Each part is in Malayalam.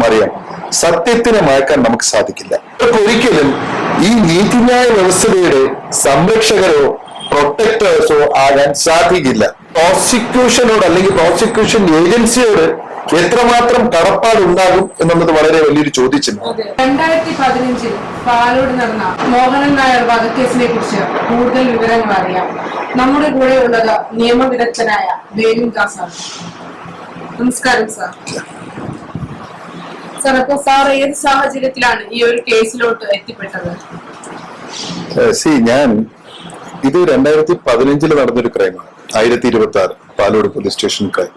മറിയാം. സത്യത്തിനെ മയക്കാൻ നമുക്ക് സാധിക്കില്ല. ഒരിക്കലും ഈ നീതിന്യായ വ്യവസ്ഥയുടെ സംരക്ഷകരോ പ്രൊട്ടക്ടേഴ്സോ ആകാൻ സാധിക്കില്ല. പ്രോസിക്യൂഷനോട് അല്ലെങ്കിൽ പ്രോസിക്യൂഷൻ ഏജൻസിയോട് എത്രമാത്രം കടപ്പാടുണ്ടാകും എന്നുള്ളത് വളരെ വലിയൊരു ചോദ്യചിഹ്നം. രണ്ടായിരത്തി പതിനഞ്ചിൽ പാലോട് നടന്ന മോഹനൻ നായർ വധക്കേസിനെ കുറിച്ച് കൂടുതൽ വിവരങ്ങൾ അറിയാം. നമ്മുടെ കൂടെ ഉള്ളത് നിയമവിദഗ്ധനായ ദാസാണ് നമസ്കാരം സാർ. സാർ സാർ ഏത് സാഹചര്യത്തിലാണ് ഈ ഒരു കേസിലോട്ട് എത്തിപ്പെട്ടത്? ഞാൻ ഇത് രണ്ടായിരത്തി പതിനഞ്ചിൽ നടന്നൊരു ക്രൈമാണ്. ആയിരത്തി ഇരുപത്തി ആറ് പാലോട് പോലീസ് സ്റ്റേഷൻ ക്രൈം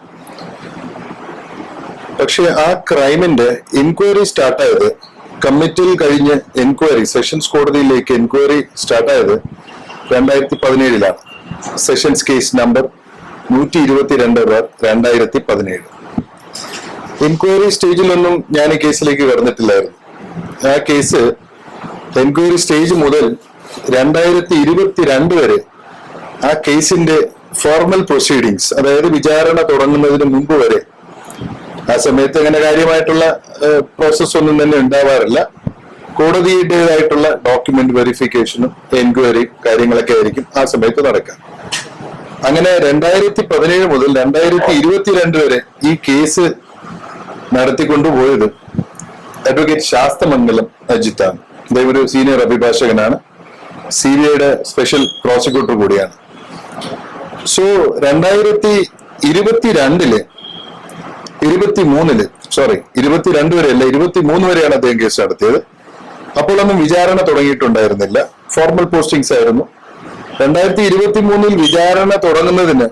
പക്ഷെ ആ ക്രൈമിന്റെ എൻക്വയറി സ്റ്റാർട്ടായത് കമ്മിറ്റിയിൽ കഴിഞ്ഞ് എൻക്വയറി സെഷൻസ് കോടതിയിലേക്ക് എൻക്വയറി സ്റ്റാർട്ടായത് രണ്ടായിരത്തി പതിനേഴിലാണ് സെഷൻസ് കേസ് നമ്പർ നൂറ്റി ഇരുപത്തിരണ്ട് ബാർ രണ്ടായിരത്തി പതിനേഴ് എൻക്വയറി സ്റ്റേജിലൊന്നും ഞാൻ ഈ കേസിലേക്ക് കടന്നിട്ടില്ലായിരുന്നു. ആ കേസ് എൻക്വയറി സ്റ്റേജ് മുതൽ രണ്ടായിരത്തി ഇരുപത്തിരണ്ട് വരെ ആ കേസിന്റെ ഫോർമൽ പ്രൊസീഡിങ്സ് അതായത് വിചാരണ തുടങ്ങുന്നതിന് മുമ്പ് വരെ ആ സമയത്ത് അങ്ങനെ കാര്യമായിട്ടുള്ള പ്രോസസ് ഒന്നും തന്നെ ഉണ്ടാവാറില്ല. കോടതിയുടേതായിട്ടുള്ള ഡോക്യുമെന്റ് വെരിഫിക്കേഷനും എൻക്വയറിയും കാര്യങ്ങളൊക്കെ ആയിരിക്കും ആ സമയത്ത് നടക്കുക. അങ്ങനെ രണ്ടായിരത്തി പതിനേഴ് മുതൽ രണ്ടായിരത്തി ഇരുപത്തിരണ്ട് വരെ ഈ കേസ് നടത്തിക്കൊണ്ടുപോയത്. അഡ്വക്കേറ്റ് ശാസ്തമംഗലം അജിത്താണ് അദ്ദേഹം ഒരു സീനിയർ അഭിഭാഷകനാണ്. സി ബി ഐയുടെ സ്പെഷ്യൽ പ്രോസിക്യൂട്ടർ കൂടിയാണ്. സോ രണ്ടായിരത്തി ഇരുപത്തിരണ്ടിൽ ഇരുപത്തി മൂന്നിൽ സോറി ഇരുപത്തിരണ്ട് വരെ അല്ല ഇരുപത്തി മൂന്ന് വരെയാണ് അദ്ദേഹം കേസ് നടത്തിയത്. അപ്പോഴൊന്നും വിചാരണ തുടങ്ങിയിട്ടുണ്ടായിരുന്നില്ല. ഫോർമൽ പോസ്റ്റിംഗ്സ് ആയിരുന്നു. രണ്ടായിരത്തി ഇരുപത്തി മൂന്നിൽ വിചാരണ തുടങ്ങുന്നതിന്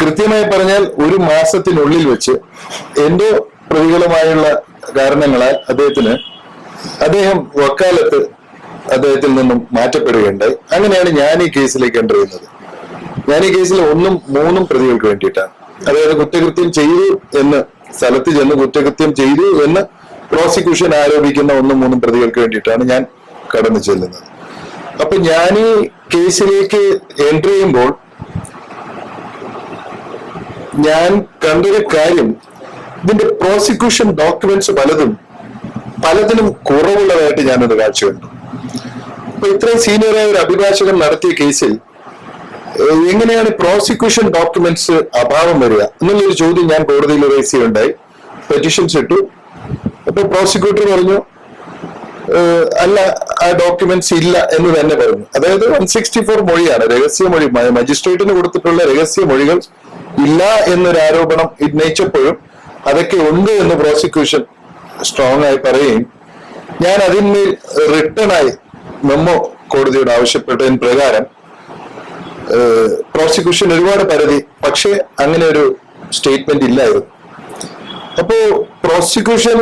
കൃത്യമായി പറഞ്ഞാൽ ഒരു മാസത്തിനുള്ളിൽ വെച്ച് എന്തോ പ്രതികളുമായുള്ള കാരണങ്ങളാൽ അദ്ദേഹത്തിന് അദ്ദേഹം വക്കാലത്ത് അദ്ദേഹത്തിൽ നിന്നും മാറ്റപ്പെടുകയുണ്ടായി. അങ്ങനെയാണ് ഞാൻ ഈ കേസിലേക്ക് എന്റർ ചെയ്യുന്നത്. ഞാൻ ഈ കേസിൽ ഒന്നും മൂന്നും പ്രതികൾക്ക് വേണ്ടിയിട്ടാണ്. അതായത് കുറ്റകൃത്യം ചെയ്തു എന്ന് സ്ഥലത്ത് ചെന്ന് കുറ്റകൃത്യം ചെയ്തു എന്ന് പ്രോസിക്യൂഷൻ ആരോപിക്കുന്ന ഒന്നും മൂന്നും പ്രതികൾക്ക് വേണ്ടിയിട്ടാണ് ഞാൻ കടന്നു ചെല്ലുന്നത്. അപ്പൊ ഞാൻ ഈ കേസിലേക്ക് എൻട്രി ചെയ്യുമ്പോൾ ഞാൻ കണ്ടൊരു കാര്യം. ഇതിന്റെ പ്രോസിക്യൂഷൻ ഡോക്യുമെന്റ്സ് പലതും പലതിനും കുറവുള്ളതായിട്ട് ഞാനൊരു കാഴ്ച കണ്ടു അപ്പൊ ഇത്രയും സീനിയറായ ഒരു അഭിഭാഷകൻ നടത്തിയ കേസിൽ എങ്ങനെയാണ് പ്രോസിക്യൂഷൻ ഡോക്യുമെന്റ്സ് അഭാവം വരിക? എന്നുള്ളൊരു ചോദ്യം ഞാൻ കോടതിയിൽ റേസ് ചെയ്യുണ്ടായി. പെറ്റീഷൻസ് ഇട്ടു. അപ്പൊ പ്രോസിക്യൂട്ടർ പറഞ്ഞു അല്ല ആ ഡോക്യുമെന്റ്സ് ഇല്ല എന്ന് തന്നെ പറഞ്ഞു അതായത് വൺ സിക്സ്റ്റി ഫോർ മൊഴിയാണ്. രഹസ്യ മൊഴി മജിസ്ട്രേറ്റിന് കൊടുത്തിട്ടുള്ള രഹസ്യ മൊഴികൾ ഇല്ല എന്നൊരു ആരോപണം ഉന്നയിച്ചപ്പോഴും അതൊക്കെ ഉണ്ട് എന്ന് പ്രോസിക്യൂഷൻ സ്ട്രോങ് ആയി പറയുകയും ഞാൻ അതിന്മേൽ റിട്ടേൺ ആയി മെമ്മോ കോടതിയോട് ആവശ്യപ്പെട്ടതിന് പ്രകാരം പ്രോസിക്യൂഷൻ ഒരുപാട് പരതി പക്ഷേ അങ്ങനെ ഒരു സ്റ്റേറ്റ്മെന്റ് ഇല്ലായിരുന്നു. അപ്പോ പ്രോസിക്യൂഷൻ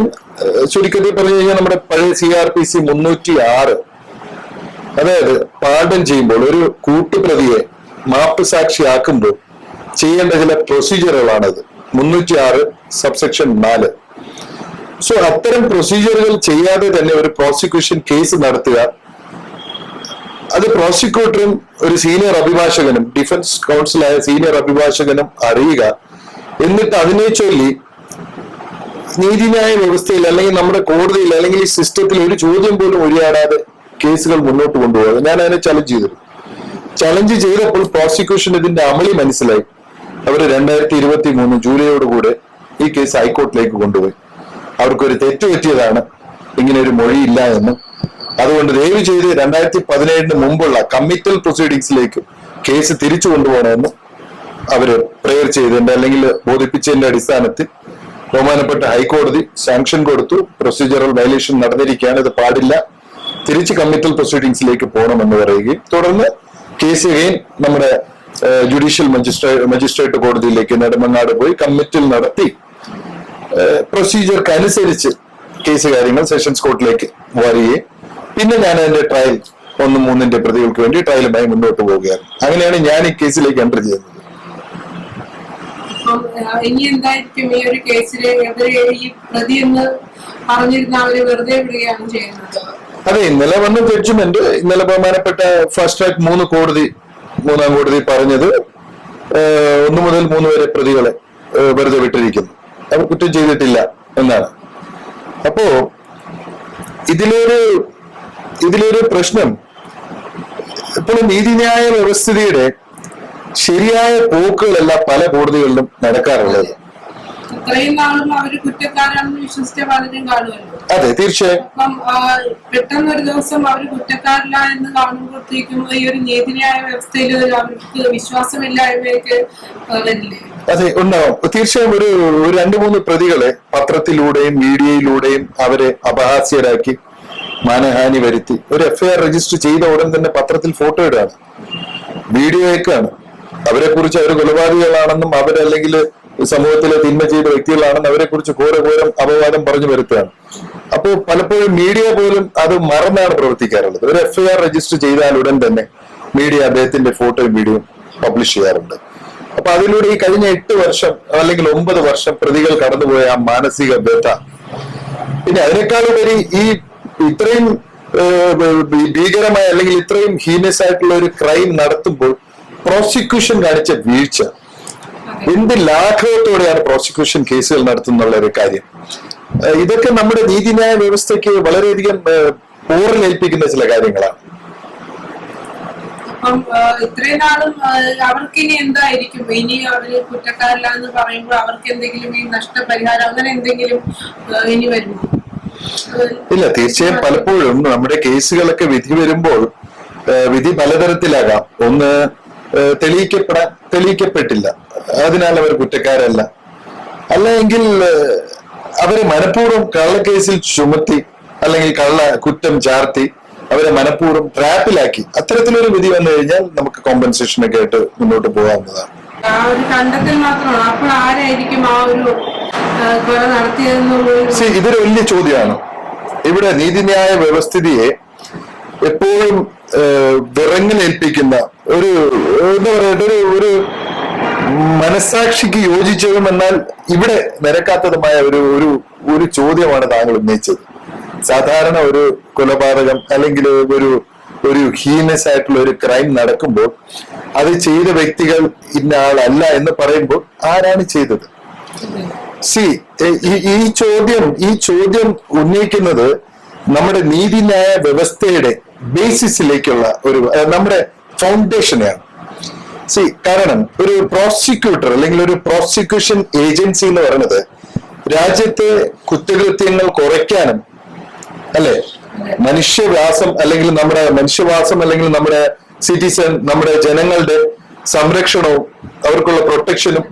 ചുരുക്കത്തിൽ പറഞ്ഞു കഴിഞ്ഞാൽ നമ്മുടെ പഴയ സി ആർ പി സി മുന്നൂറ്റി ആറ് അതായത് പാഠം ചെയ്യുമ്പോൾ ഒരു കൂട്ടുപ്രതിയെ മാപ്പ് സാക്ഷിയാക്കുമ്പോൾ ചെയ്യേണ്ട ചില പ്രൊസീജിയറുകളാണത്. മുന്നൂറ്റി ആറ് സബ്സെക്ഷൻ നാല്. സോ അത്തരം പ്രൊസീജിയറുകൾ ചെയ്യാതെ തന്നെ ഒരു പ്രോസിക്യൂഷൻ കേസ് നടത്തുക. അത് പ്രോസിക്യൂട്ടറും ഒരു സീനിയർ അഭിഭാഷകനും ഡിഫൻസ് കൗൺസിലായ സീനിയർ അഭിഭാഷകനും അറിയുക. എന്നിട്ട് അതിനെ ചൊല്ലി നീതിന്യായ വ്യവസ്ഥയിൽ അല്ലെങ്കിൽ നമ്മുടെ കോടതിയിൽ അല്ലെങ്കിൽ ഈ സിസ്റ്റത്തിൽ ഒരു ചോദ്യം പോലും ഒഴിയാടാതെ കേസുകൾ മുന്നോട്ട് കൊണ്ടുപോകാതെ ഞാൻ അതിനെ ചലഞ്ച് ചെയ്തു ചലഞ്ച് ചെയ്തപ്പോൾ പ്രോസിക്യൂഷൻ ഇതിന്റെ അമളി മനസ്സിലായി. അവർ രണ്ടായിരത്തി ഇരുപത്തി മൂന്ന് ജൂലൈയോടുകൂടെ ഈ കേസ് ഹൈക്കോർട്ടിലേക്ക് കൊണ്ടുപോയി. അവർക്കൊരു തെറ്റ് പറ്റിയതാണ്. ഇങ്ങനെ ഒരു മൊഴിയില്ല എന്നും. അതുകൊണ്ട് ദയവ് ചെയ്ത് രണ്ടായിരത്തി പതിനേഴിന് മുമ്പുള്ള കമ്മിറ്റൽ പ്രൊസീഡിങ്സിലേക്ക് കേസ് തിരിച്ചു കൊണ്ടുപോകണമെന്നും അവർ പ്രെയർ ചെയ്തതിന്റെ അല്ലെങ്കിൽ ബോധിപ്പിച്ചതിന്റെ അടിസ്ഥാനത്തിൽ ബഹുമാനപ്പെട്ട ഹൈക്കോടതി സാങ്ഷൻ കൊടുത്തു. പ്രൊസീജിയറൽ വയലേഷൻ നടന്നിരിക്കാൻ ഇത് പാടില്ല. തിരിച്ച് കമ്മിറ്റൽ പ്രൊസീഡിങ്സിലേക്ക് പോകണമെന്ന് പറയുകയും തുടർന്ന് കേസ് അഗൈൻ നമ്മുടെ ജുഡീഷ്യൽ മജിസ്ട്രേറ്റ് മജിസ്ട്രേറ്റ് കോടതിയിലേക്ക് നെടുമങ്ങാട് പോയി കമ്മിറ്റൽ നടത്തി. പ്രൊസീജിയർക്ക് അനുസരിച്ച് കേസ് കാര്യങ്ങൾ സെഷൻസ് കോർട്ടിലേക്ക് വരികയും. പിന്നെ ഞാൻ അതിന്റെ ട്രയൽ ഒന്നും മൂന്നിന്റെ പ്രതികൾക്ക് വേണ്ടി ട്രയലുമായി മുന്നോട്ട് പോവുകയാണ്. അങ്ങനെയാണ് ഞാൻ ഈ കേസിലേക്ക് എന്റർ ചെയ്യുന്നത് അപ്പം ഇനി എന്തായിരിക്കും ഈ ഒരു കേസിൽ ഈ പ്രതി എന്ന് പറഞ്ഞിരുന്ന അവർ വെറുതെ വിടുകയാണ് ചെയ്യുന്നത്. അതെ ഇന്നലെ വന്ന ജഡ്ജ്മെന്റ് ഇന്നലെ ബഹുമാനപ്പെട്ട ഫസ്റ്റ് ട്രാക്ക് മൂന്ന് കോടതി മൂന്നാം കോടതി പറഞ്ഞത് ഒന്ന് മുതൽ മൂന്ന് വരെ പ്രതികളെ വെറുതെ വിട്ടിരിക്കുന്നു. അവർ കുറ്റം ചെയ്തിട്ടില്ല എന്നാണ്. അപ്പോ ഇതിലൊരു ഇതിലൊരു പ്രശ്നം ഇപ്പോൾ നീതിന്യായ വ്യവസ്ഥിതിയുടെ ശരിയായ പോക്കുകളല്ല പല കോടതികളിലും നടക്കാറുള്ളത്. ഇത്രയും നാളും അവർ കുറ്റക്കാരാണെന്ന് വിശ്വസിച്ച പലരും കാണുമല്ലോ. അതെ തീർച്ചയായും. അപ്പം ആ, പെട്ടെന്ന് ഒരു ദിവസം കുറ്റക്കാരില്ല എന്ന് കാണുമ്പോഴത്തേക്കും ഈ ഒരു നീതിന്യായ വ്യവസ്ഥയിൽ അവർക്ക് വിശ്വാസമില്ലായ്മയൊക്കെ ആ, വരില്ലേ? അതെ ഉണ്ടാവും. തീർച്ചയായും ഒരു രണ്ട് മൂന്ന് പ്രതികളെ പത്രത്തിലൂടെയും മീഡിയയിലൂടെയും അവരെ അപഹാസ്യരാക്കി മാനഹാനി വരുത്തി. ഒരു എഫ്ഐആർ രജിസ്റ്റർ ചെയ്ത ഉടൻ തന്നെ പത്രത്തിൽ ഫോട്ടോ ഇടുകയാണ്. വീഡിയോ അയക്കാണ് അവരെ കുറിച്ച് അവർ കൊലപാതകികളാണെന്നും അവരല്ലെങ്കിൽ സമൂഹത്തിലെ തിന്മ ചെയ്ത വ്യക്തികളാണെന്ന് അവരെ കുറിച്ച് ഘോരഘോരം അപവാദം പറഞ്ഞു വരുത്തുകയാണ്. അപ്പോൾ പലപ്പോഴും മീഡിയ പോലും അത് മറന്നാണ് പ്രവർത്തിക്കാറുള്ളത്. ഒരു എഫ്ഐആർ രജിസ്റ്റർ ചെയ്താൽ ഉടൻ തന്നെ മീഡിയ അദ്ദേഹത്തിന്റെ ഫോട്ടോയും വീഡിയോയും പബ്ലിഷ് ചെയ്യാറുണ്ട്. അപ്പൊ അതിലൂടെ ഈ കഴിഞ്ഞ എട്ട് വർഷം അല്ലെങ്കിൽ ഒമ്പത് വർഷം പ്രതികൾ കടന്നുപോയ ആ മാനസിക വ്യഥ. പിന്നെ അതിനേക്കാളുപരി ഈ ഇത്രയും ഭീകരമായ അല്ലെങ്കിൽ ഇത്രയും ഹീനസ് ആയിട്ടുള്ള ഒരു ക്രൈം നടത്തുമ്പോൾ പ്രോസിക്യൂഷൻ കാണിച്ച വീഴ്ച. എന്ത് ലാഘവത്തോടെയാണ് പ്രോസിക്യൂഷൻ കേസുകൾ നടത്തുന്നുള്ള ഒരു കാര്യം? ഇതൊക്കെ നമ്മുടെ നീതിന്യായ വ്യവസ്ഥയ്ക്ക് വളരെയധികം പോറിലേൽപ്പിക്കുന്ന ചില കാര്യങ്ങളാണ്. അപ്പം ഇത്രയും നാളും അവർക്ക് ഇനി എന്തായിരിക്കും? ഇനി അവർ കുറ്റക്കാരില്ല എന്ന് പറയുമ്പോൾ അവർക്ക് എന്തെങ്കിലും ഈ നഷ്ടപരിഹാരം അങ്ങനെ എന്തെങ്കിലും ഇനി വരുമോ? ഇല്ല തീർച്ചയായും പലപ്പോഴും നമ്മുടെ കേസുകളൊക്കെ വിധി വരുമ്പോൾ വിധി പലതരത്തിലാകാം. ഒന്ന് തെളിയിക്കപ്പെടാൻ തെളിയിക്കപ്പെട്ടില്ല. അതിനാൽ അവർ കുറ്റക്കാരല്ല. അല്ലെങ്കിൽ അവരെ മനഃപൂർവം കള്ളക്കേസിൽ ചുമത്തി അല്ലെങ്കിൽ കള്ള കുറ്റം ചാർത്തി അവരെ മനഃപൂർവം ട്രാപ്പിലാക്കി. അത്തരത്തിലൊരു വിധി വന്നു കഴിഞ്ഞാൽ നമുക്ക് കോമ്പൻസേഷൻ ഒക്കെ ആയിട്ട് മുന്നോട്ട് പോകാവുന്നതാണ്. ഇതൊരു വലിയ ചോദ്യമാണ്. ഇവിടെ നീതിന്യായ വ്യവസ്ഥിതിയെ എപ്പോഴും വിറങ്ങലേൽപ്പിക്കുന്ന ഒരു എന്താ പറയട്ടെ ഒരു ഒരു മനസാക്ഷിക്ക് യോജിച്ചതും എന്നാൽ ഇവിടെ നിരക്കാത്തതുമായ ഒരു ഒരു ഒരു ചോദ്യമാണ് താങ്കൾ ഉന്നയിച്ചത്. സാധാരണ ഒരു കൊലപാതകം അല്ലെങ്കിൽ ഒരു ഒരു ഹീനസ് ആയിട്ടുള്ള ഒരു ക്രൈം നടക്കുമ്പോൾ അത് ചെയ്ത വ്യക്തികൾ ഇന്ന ആളല്ല എന്ന് പറയുമ്പോൾ ആരാണ് ചെയ്തത്? സി ഈ ചോദ്യം ഈ ചോദ്യം ഉന്നയിക്കുന്നത് നമ്മുടെ നീതിന്യായ വ്യവസ്ഥയുടെ ബേസിസിലേക്കുള്ള ഒരു നമ്മുടെ ഫൗണ്ടേഷനെയാണ് സി കാരണം ഒരു പ്രോസിക്യൂട്ടർ അല്ലെങ്കിൽ ഒരു പ്രോസിക്യൂഷൻ ഏജൻസി എന്ന് പറയുന്നത് രാജ്യത്തെ കുറ്റകൃത്യങ്ങൾ കുറയ്ക്കാനും അല്ലെ? മനുഷ്യവാസം അല്ലെങ്കിൽ നമ്മുടെ മനുഷ്യവാസം അല്ലെങ്കിൽ നമ്മുടെ സിറ്റിസൺ നമ്മുടെ ജനങ്ങളുടെ സംരക്ഷണവും അവർക്കുള്ള പ്രൊട്ടക്ഷനും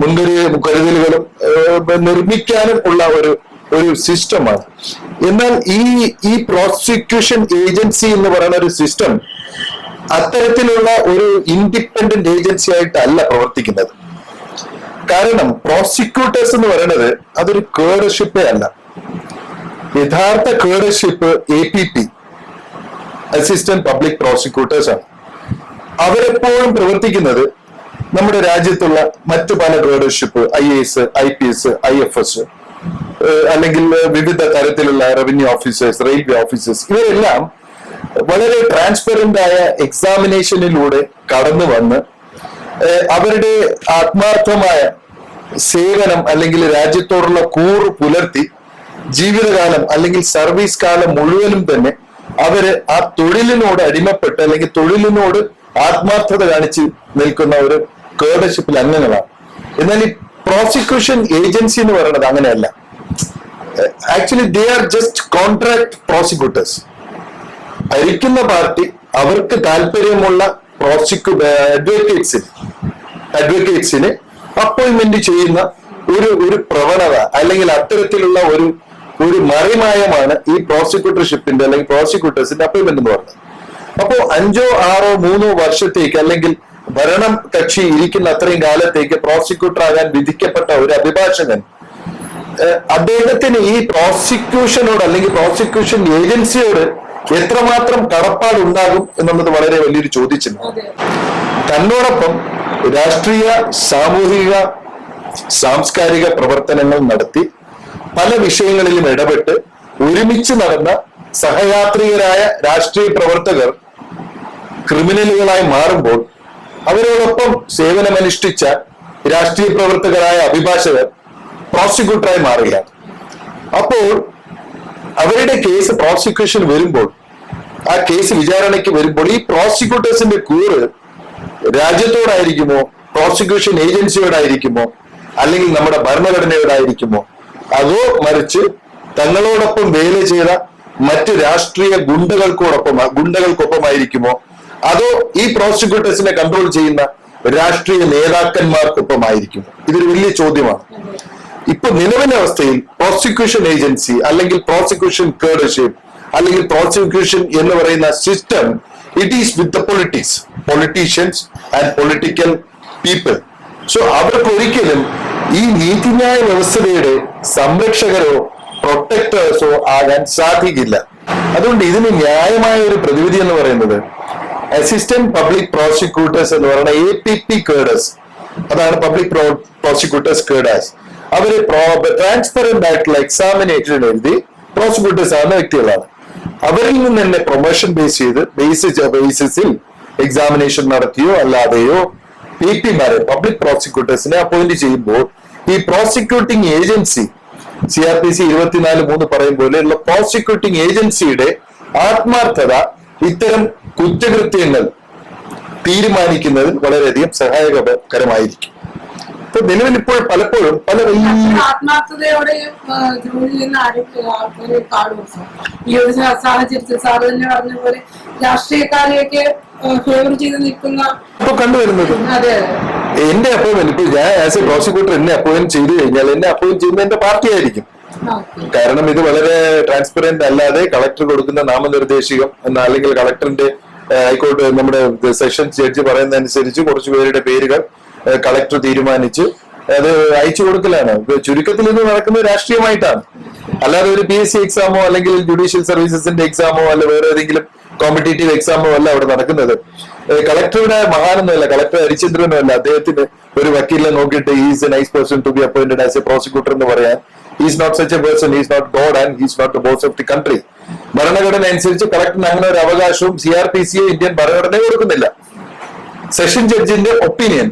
മുൻകരുതലും കരുതലുകളും നിർമ്മിക്കാനും ഉള്ള ഒരു ഒരു സിസ്റ്റമാണ് എന്നാൽ ഈ ഈ പ്രോസിക്യൂഷൻ ഏജൻസി എന്ന് പറയുന്ന ഒരു സിസ്റ്റം അത്തരത്തിലുള്ള ഒരു ഇൻഡിപെൻഡന്റ് ഏജൻസി ആയിട്ടല്ല പ്രവർത്തിക്കുന്നത്. കാരണം പ്രോസിക്യൂട്ടേഴ്സ് എന്ന് പറയുന്നത് അതൊരു കേഡർഷിപ്പേ അല്ല. യഥാർത്ഥ cadership A P P assistant public prosecutors ആണ്. അവരെപ്പോഴും പ്രവർത്തിക്കുന്നത് നമ്മുടെ രാജ്യത്തുള്ള മറ്റു പല cadership I S I P S I F S അല്ലെങ്കിൽ വിവിധ തരത്തിലുള്ള റവന്യൂ ഓഫീസേഴ്സ് റെയിൽവേ ഓഫീസേഴ്സ് ഇവരെല്ലാം വളരെ ട്രാൻസ്പെറന്റ് ആയ എക്സാമിനേഷനിലൂടെ കടന്നു വന്ന് അവരുടെ ആത്മാർത്ഥമായ സേവനം അല്ലെങ്കിൽ രാജ്യത്തോടുള്ള കൂറ് പുലർത്തി ജീവിതകാലം അല്ലെങ്കിൽ സർവീസ് കാലം മുഴുവനും തന്നെ അവർ ആ തൊഴിലിനോട് അടിമപ്പെട്ട് അല്ലെങ്കിൽ തൊഴിലിനോട് ആത്മാർത്ഥത കാണിച്ച് നിൽക്കുന്ന ഒരു കേഡർഷിപ്പിൽ അംഗങ്ങളാണ്. എന്നാൽ ഈ പ്രോസിക്യൂഷൻ ഏജൻസി എന്ന് പറയുന്നത് അങ്ങനെയല്ല. Actually they are just contract prosecutors ഭരിക്കുന്ന പാർട്ടി അവർക്ക് താല്പര്യമുള്ള പ്രോസിക്യൂ അഡ്വക്കേറ്റ്സിന് അഡ്വക്കേറ്റ്സിന് അപ്പോയിന്റ്മെന്റ് ചെയ്യുന്ന ഒരു ഒരു പ്രവണത അല്ലെങ്കിൽ അത്തരത്തിലുള്ള ഒരു ഒരു മറിമായമാണ് ഈ പ്രോസിക്യൂട്ടർഷിപ്പിന്റെ അല്ലെങ്കിൽ പ്രോസിക്യൂട്ടേഴ്സിന്റെ അപ്പോയിന്റ്മെന്റ് എന്ന് പറയുന്നത്. അപ്പോ അഞ്ചോ ആറോ മൂന്നോ വർഷത്തേക്ക് അല്ലെങ്കിൽ ഭരണം കക്ഷി ഇരിക്കുന്ന അത്രയും കാലത്തേക്ക് പ്രോസിക്യൂട്ടർ ആകാൻ വിധിക്കപ്പെട്ട ഒരു അഭിഭാഷകൻ അദ്ദേഹത്തിന് ഈ പ്രോസിക്യൂഷനോട് അല്ലെങ്കിൽ പ്രോസിക്യൂഷൻ ഏജൻസിയോട് എത്രമാത്രം കടപ്പാട് ഉണ്ടാകും എന്നുള്ളത് വളരെ വലിയൊരു ചോദ്യചിഹ്നം തന്നോടൊപ്പം രാഷ്ട്രീയ സാമൂഹിക സാംസ്കാരിക പ്രവർത്തനങ്ങൾ നടത്തി പല വിഷയങ്ങളിലും ഇടപെട്ട് ഒരുമിച്ച് നടന്ന സഹയാത്രികരായ രാഷ്ട്രീയ പ്രവർത്തകർ ക്രിമിനലുകളായി മാറുമ്പോൾ അവരോടൊപ്പം സേവനമനുഷ്ഠിച്ച രാഷ്ട്രീയ പ്രവർത്തകരായ അഭിഭാഷകർ പ്രോസിക്യൂട്ടറായി മാറുകയാണ്. അപ്പോൾ അവരുടെ കേസ് പ്രോസിക്യൂഷൻ വരുമ്പോൾ ആ കേസ് വിചാരണയ്ക്ക് വരുമ്പോൾ ഈ പ്രോസിക്യൂട്ടേഴ്സിന്റെ കൂറ് രാജ്യത്തോടായിരിക്കുമോ പ്രോസിക്യൂഷൻ ഏജൻസിയോടായിരിക്കുമോ അല്ലെങ്കിൽ നമ്മുടെ ഭരണഘടനയോടായിരിക്കുമോ അതോ മറിച്ച് തങ്ങളോടൊപ്പം വേല ചെയ്ത മറ്റ് രാഷ്ട്രീയ ഗുണ്ടകൾക്കോടൊപ്പം ഗുണ്ടകൾക്കൊപ്പമായിരിക്കുമോ അതോ ഈ പ്രോസിക്യൂട്ടേഴ്സിനെ കൺട്രോൾ ചെയ്യുന്ന രാഷ്ട്രീയ നേതാക്കന്മാർക്കൊപ്പമായിരിക്കും? ഇതൊരു വലിയ ചോദ്യമാണ്. ഇപ്പൊ നിലവിലെ അവസ്ഥയിൽ പ്രോസിക്യൂഷൻ ഏജൻസി അല്ലെങ്കിൽ പ്രോസിക്യൂഷൻ കേഡർഷിപ്പ് അല്ലെങ്കിൽ പ്രോസിക്യൂഷൻ എന്ന് പറയുന്ന system it is with the politics politicians and political people so അവർക്ക് ഒരിക്കലും ഈ നീതിന്യായ വ്യവസ്ഥയുടെ സംരക്ഷകരോ പ്രൊട്ടക്ടേഴ്സോ ആകാൻ സാധിക്കില്ല. അതുകൊണ്ട് ഇതിന് ന്യായമായ ഒരു പ്രതിവിധി എന്ന് പറയുന്നത് അസിസ്റ്റന്റ് പബ്ലിക് പ്രോസിക്യൂട്ടേഴ്സ് എന്ന് പറയുന്ന എ പി പി കേഡേഴ്സ് അതാണ് പബ്ലിക് പ്രോസിക്യൂട്ടേഴ്സ് കേഡേഴ്സ് അവർ ട്രാൻസ്പെറന്റ് ആയിട്ടുള്ള എക്സാമിനേറ്റർ എഴുതി പ്രോസിക്യൂട്ടേഴ്സ് ആവുന്ന വ്യക്തികളാണ്. അവരിൽ നിന്ന് തന്നെ പ്രൊമോഷൻ ബേസ് ചെയ്ത് ബേസിസ് ബേസിസിൽ എക്സാമിനേഷൻ നടത്തിയോ അല്ലാതെയോ പി പിമാരെ പബ്ലിക് പ്രോസിക്യൂട്ടേഴ്സിനെ അപ്പോയിന്റ് ചെയ്യുമ്പോൾ ഈ prosecuting agency C R P C ഇരുപത്തിനാല് മൂന്ന് പറയും പോലെയുള്ള പ്രോസിക്യൂട്ടിംഗ് ഏജൻസിയുടെ ആത്മാർത്ഥത ഇത്തരം കുറ്റകൃത്യങ്ങൾ തീരുമാനിക്കുന്നതിൽ വളരെയധികം സഹായകരമായിരിക്കും. ഇപ്പൊ നിലവിൽ ഇപ്പോൾ പലപ്പോഴും പല വലിയ ആത്മാർത്ഥതയോടെ ആ, ജോലി ചെയ്യുന്ന ആൾക്കാരെ കാണും ഈ ഒരു സാ- സാഹചര്യത്തിൽ സാറ് തന്നെ പറഞ്ഞ പോലെ രാഷ്ട്രീയക്കാരെയൊക്കെ ഫേവർ ചെയ്ത് നിൽക്കുന്ന ഇപ്പൊ കണ്ടുവരുന്നത്. അതെ എന്റെ അപ്പോയിന്റ്മെന്റ് ഇപ്പൊ ഞാൻ ആസ് എ പ്രോസിക്യൂട്ടർ എന്നെ അപ്പോയിന്റ് ചെയ്തു കഴിഞ്ഞാൽ എന്നെ അപ്പോയിന്റ് ചെയ്യുന്ന എന്റെ പാർട്ടി ആയിരിക്കും കാരണം ഇത് വളരെ ട്രാൻസ്പെറന്റ് അല്ലാതെ കളക്ടർ കൊടുക്കുന്ന നാമനിർദ്ദേശികം എന്ന അല്ലെങ്കിൽ കളക്ടറിന്റെ ഹൈക്കോടതി നമ്മുടെ സെഷൻസ് ജഡ്ജി പറയുന്നതനുസരിച്ച് കുറച്ച് പേരുടെ പേരുകൾ കളക്ടർ തീരുമാനിച്ച്. അത് അയച്ചു കൊടുക്കലാണ്. ചുരുക്കത്തിൽ ഇത് നടക്കുന്നത് രാഷ്ട്രീയമായിട്ടാണ്. അല്ലാതെ ഒരു പി എസ് സി എക്സാമോ അല്ലെങ്കിൽ ജുഡീഷ്യൽ സർവീസസിന്റെ എക്സാമോ അല്ല വേറെ ഏതെങ്കിലും കോമ്പറ്റേറ്റീവ് എക്സാമോ അല്ല അവിടെ നടക്കുന്നത്. കളക്ടറുടെ മഹാനൊന്നുമല്ല കളക്ടർ ഹരിചന്ദ്രനും അല്ല അദ്ദേഹത്തിന് ഒരു വക്കീലിനെ നോക്കിയിട്ട് is a nice person to be appointed as a prosecutor എന്ന് പറയാൻ. Is not such a person is not God and is not the boss of the country ഭരണഘടന അനുസരിച്ച് കളക്ടറിന് അങ്ങനെ ഒരു അവകാശവും സി ആർ പി സിയെ ഇന്ത്യൻ ഭരണഘടന കൊടുക്കുന്നില്ല session ജഡ്ജിന്റെ opinion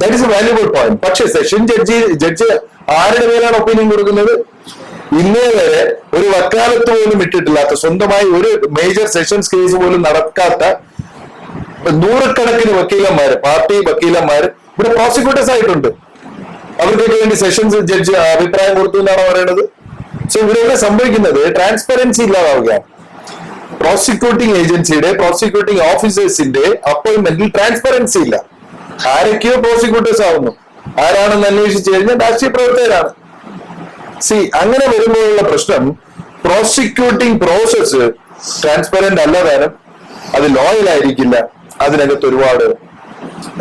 that is a valuable point പക്ഷേ സെഷൻ ജഡ്ജി ജഡ്ജ് ആരുടെ പേരാണ് ഒപ്പീനിയൻ കൊടുക്കുന്നത്? ഇന്നേ വരെ ഒരു വക്കാലത്ത് പോലും ഇട്ടിട്ടില്ലാത്ത സ്വന്തമായി ഒരു മേജർ സെഷൻസ് കേസ് പോലും നടക്കാത്ത നൂറുകണക്കിന് വക്കീലന്മാര് പാർട്ടി വക്കീലന്മാര് ഇവിടെ പ്രോസിക്യൂട്ടേഴ്സ് ആയിട്ടുണ്ട്. അവർക്കൊക്കെ വേണ്ടി സെഷൻസ് ജഡ്ജി അഭിപ്രായം കൊടുത്തു എന്നാണ് പറയുന്നത് സോ ഇവിടെയൊക്കെ സംഭവിക്കുന്നത്? ട്രാൻസ്പെറൻസി ഇല്ലാതാവുകയാണ്. പ്രോസിക്യൂട്ടിംഗ് ഏജൻസിയുടെ പ്രോസിക്യൂട്ടിംഗ് ഓഫീസേഴ്സിന്റെ അപ്പോയിന്റ്മെന്റിൽ ട്രാൻസ്പെറൻസി ഇല്ല. ആരൊക്കെയോ പ്രോസിക്യൂട്ടേഴ്സ് ആവുന്നു. ആരാണെന്ന് അന്വേഷിച്ചു കഴിഞ്ഞാൽ രാഷ്ട്രീയ പ്രവർത്തകരാണ്. സി അങ്ങനെ വരുമ്പോഴുള്ള പ്രശ്നം പ്രോസിക്യൂട്ടിംഗ് പ്രോസസ് ട്രാൻസ്പെറന്റ് അല്ല വേണം അത് ലോയൽ ആയിരിക്കില്ല. അതിനകത്ത് ഒരുപാട്